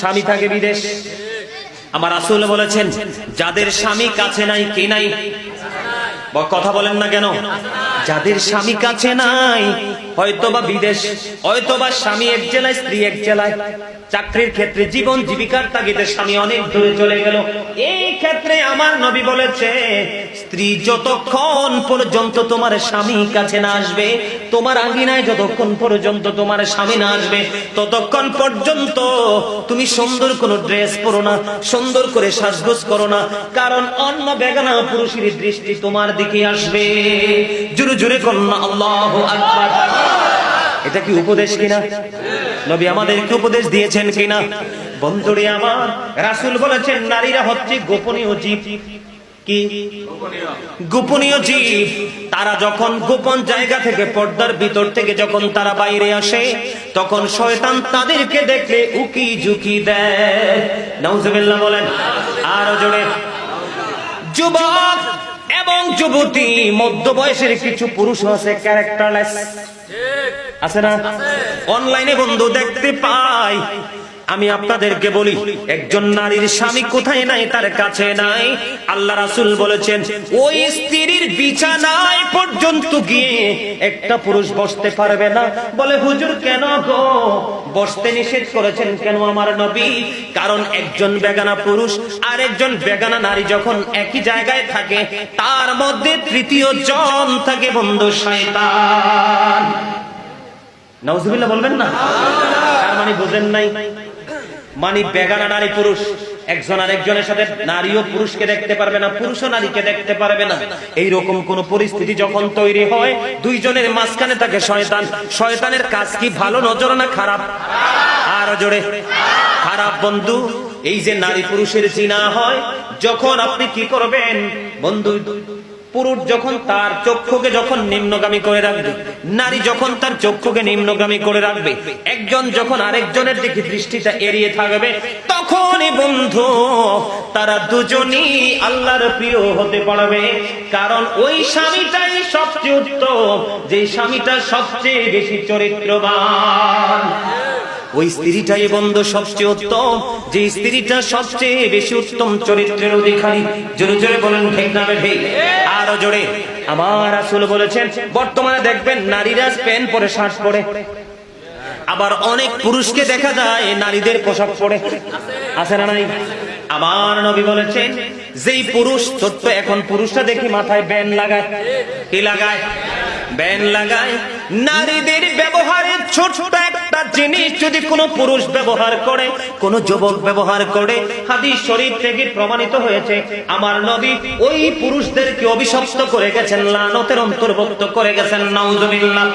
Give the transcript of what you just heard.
স্বামী থাকে বিদেশ। আমার আসলে বলেছেন, যাদের স্বামী কাছে নাই, কে নাই? কথা বলেন না কেন? যাদের স্বামী কাছে নাই, হয়তোবা বিদেশ, হয়তোবা স্বামী এক জেলায়, স্ত্রী এক জেলায়। চাকরির ক্ষেত্রে জীবন জীবিকার তাগিদের স্বামী অনেক দূরে চলে গেল। এই ক্ষেত্রে আমার নবী বলেছে, স্ত্রী যতক্ষণ পর্যন্ত তোমার স্বামী কাছে না আসবে, তোমার আঙ্গিনায় যতক্ষণ পর্যন্ত তোমার স্বামী না আসবে, ততক্ষণ পর্যন্ত তুমি সুন্দর কোন ড্রেস পরো না, সুন্দর করে সাজগোজ করো না, কারণ অন্য বেগানা পুরুষের দৃষ্টি তোমার দিকে আসবে। জোরে জোরে কন্যা, আল্লাহ আকবার। এটা কি উপদেশ কিনা? নবী আমাদেরকে উপদেশ দিয়েছেন কিনা? বন্ধুরে আমার, রাসূল বলেছেন, নারীরা হচ্ছে গোপনীয় জীব। গোপনীয় জীব। তারা যখন গোপন জায়গা থেকে পর্দার ভিতর থেকে যখন তারা বাইরে আসে, তখন শয়তান তাদেরকে দেখলে উকি ঝুঁকি দেয়। বলেন, আরও জোরে। যুবক এবং যুবতী মধ্য বয়সের কিছু পুরুষ আছে ক্যারেক্টারলেস আছে না? অনলাইনে বন্ধু দেখতে পাই। আমি আপনাদেরকে বলি, একজন নারীর স্বামী কোথায় নাই, তার কাছে নাই। আল্লাহ রাসুল বলেছেন, ওই স্ত্রীর বিছানায় পর্যন্ত গিয়ে একটা পুরুষ বসতে পারবে না। বলে, হুজুর, কেন গো? বসতে নিষেধ করেছেন কেন আমার নবী? কারণ একজন বেগানা পুরুষ আর একজন বেগানা নারী যখন একই জায়গায় থাকে, তার মধ্যে তৃতীয় জন থাকে বন্ধু শয়তান। নাউজুবিল্লাহ বলবেন না? তার মানে বুঝেন নাই। মানে বেগানা নারী পুরুষ। একজন আর একজনের সাথে নারীও পুরুষকে দেখতে পারবে না, পুরুষও নারীকে দেখতে পারবে না। এই রকম কোন পরিস্থিতি যখন তৈরি হয়, দুইজনের মাঝখানে থাকে শয়তান। শয়তানের কাজ কি, ভালো, নজর না খারাপ? আর জোরে। খারাপ বন্ধু, এই যে নারী পুরুষের চিনা হয়, যখন আপনি কি করবেন? বন্ধু পুরুষ যখন তার চক্ষুকে যখন নিম্নগামী করে রাখবে, নারী যখন তার চক্ষুকে নিম্নগামী করে রাখবে, একজন যখন আরেকজনের দিকে দৃষ্টিটা এড়িয়ে থাকবে, তখনই বন্ধু, তারা দুজনই আল্লাহর প্রিয় হতে পারবে। কারণ ওই স্বামীটাই সবচেয়ে উত্তম যে স্বামীটা সবচেয়ে বেশি চরিত্রবান। ওই স্ত্রীটাই বন্ধু সবচেয়ে উত্তম। যে স্ত্রীটা সবচেয়ে বেশি উত্তম চরিত্রের অধিকারী। জোরে জোরে বলেন, ঠিক না ঠিক আরও জোরে। আমার আসল বলেছেন, বর্তমানে দেখবেন নারীরা প্যান্ট পরে শার্ট পরে। আবার অনেক পুরুষকে দেখা যায় নারীদের পোশাক পরে। আছে না নাই? আমার নবী বলেছেন, যেই পুরুষ ছোট্ট এখন পুরুষটা দেখি মাথায় ব্যান লাগায়। কি লাগায়? ব্যান লাগায়। নারীদের ব্যবহারে ছোট্ট একটা জিনিস যদি কোনো পুরুষ ব্যবহার করে, কোন যুবক ব্যবহার করে, হাদিস শরীফ থেকে প্রমাণিত হয়েছে, আমার নবী ওই পুরুষদেরকে অভিশপ্ত করে গেছেন, লানতের অন্তর্ভুক্ত করে গেছেন, নাউজুবিল্লাহ।